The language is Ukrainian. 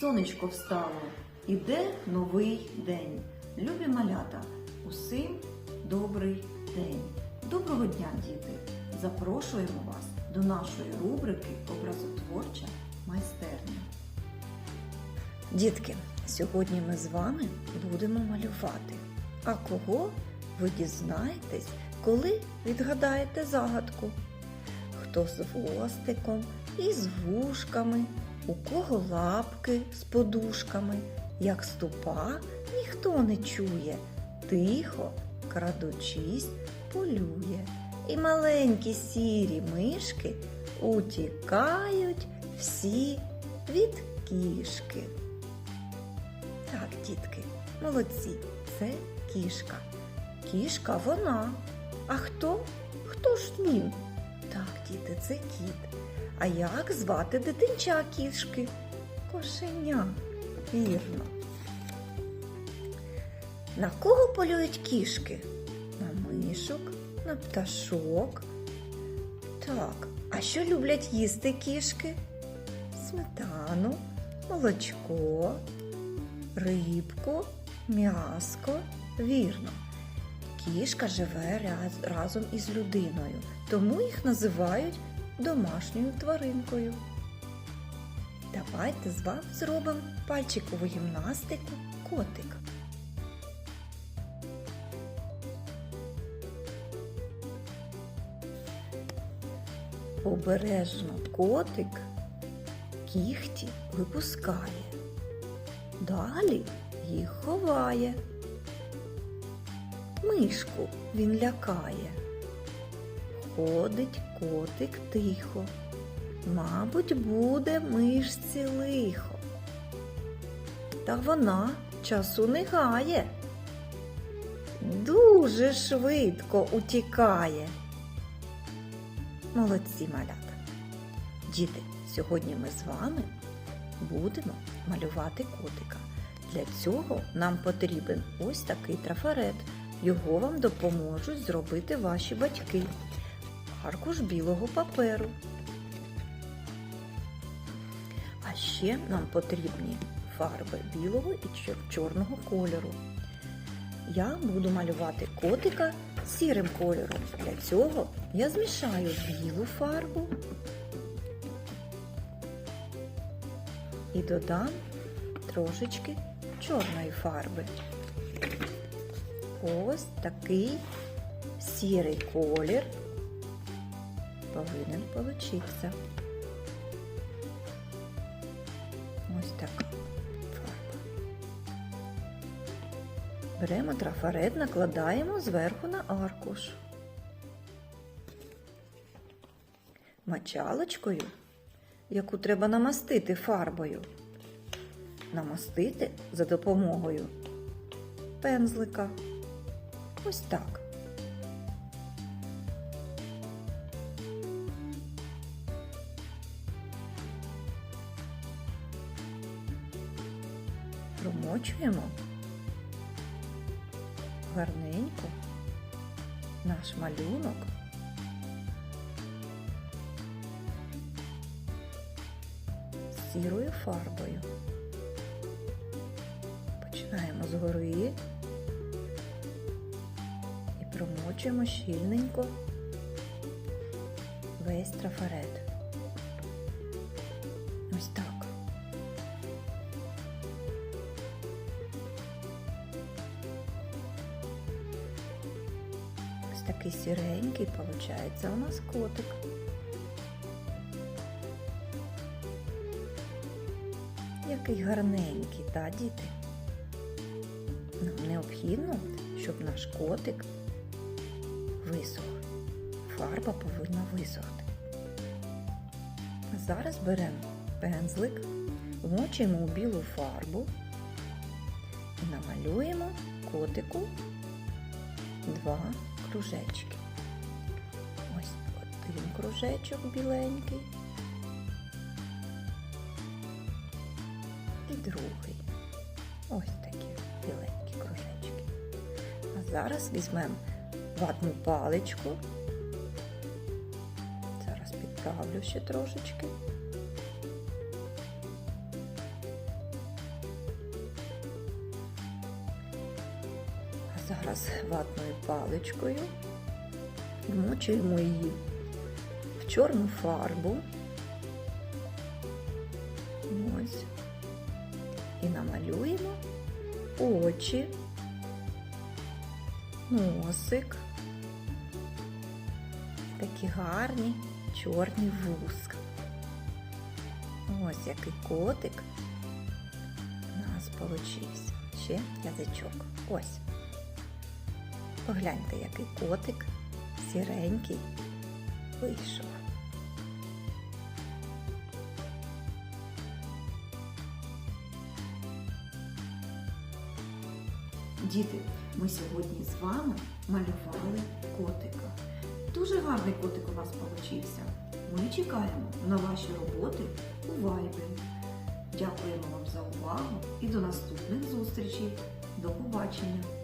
сонечко встало, іде новий день. Любі малята, усім добрий день. Доброго дня, діти! Запрошуємо вас до нашої рубрики Образотворча майстерня. Дітки, сьогодні ми з вами будемо малювати. А кого ви дізнаєтесь, коли відгадаєте загадку? Хто з хвостиком і з вушками, у кого лапки з подушками, як ступа ніхто не чує, тихо, крадучись, полює. І маленькі сірі мишки утікають всі від кішки. Так, дітки, молодці, це кішка. Кішка вона. А хто? Хто ж він? Так, діти, це кіт. А як звати дитинча кішки? Кошеня. Вірно. На кого полюють кішки? На мишок, на пташок. Так, а що люблять їсти кішки? Сметану, молочко, рибку, м'яско. Вірно. Кішка живе раз- разом із людиною, тому їх називають домашньою тваринкою. Давайте з вами зробимо пальчикову гімнастику котик. Обережно котик кіхті випускає. Далі їх ховає. Мишку він лякає. Ходить котик тихо. Мабуть, буде мишці лихо. Та вона часу не гає. Дуже швидко утікає. Молодці малята. Діти, сьогодні ми з вами будемо малювати котика. Для цього нам потрібен ось такий трафарет. Його вам допоможуть зробити ваші батьки. Аркуш білого паперу. А ще нам потрібні фарби білого і чорного кольору. Я буду малювати котика сірим кольором. Для цього я змішаю білу фарбу і додам трошечки чорної фарби. Ось такий сірий колір повинен получитися. Ось така фарба. Беремо трафарет, накладаємо зверху на аркуш. Мочалочкою, яку треба намастити фарбою. Намастити за допомогою пензлика. Ось так. Промочуємо гарненько наш малюнок. з Сірою фарбою. Починаємо згори і промочуємо щільненько весь трафарет. Ось так. Такий сіренький виходить у нас котик. Який гарненький, та діти? Нам необхідно, щоб наш котик висох. Фарба повинна висохти. Зараз беремо пензлик, вмочуємо у білу фарбу і намалюємо котику два кружечки. Ось один кружечок біленький і другий. Ось такі біленькі кружечки. А зараз візьмемо ватну паличку. Зараз підправлю ще трошечки. Зараз ватною паличкою, вмочуємо її в чорну фарбу. Ось. І намалюємо очі, носик, такі гарні чорні вузка. Ось який котик у нас получився. Ще язичок. Ось. Погляньте, який котик сіренький вийшов. Діти, ми сьогодні з вами малювали котика. Дуже гарний котик у вас получився. Ми чекаємо на ваші роботи у Viber. Дякуємо вам за увагу і до наступних зустрічей. До побачення!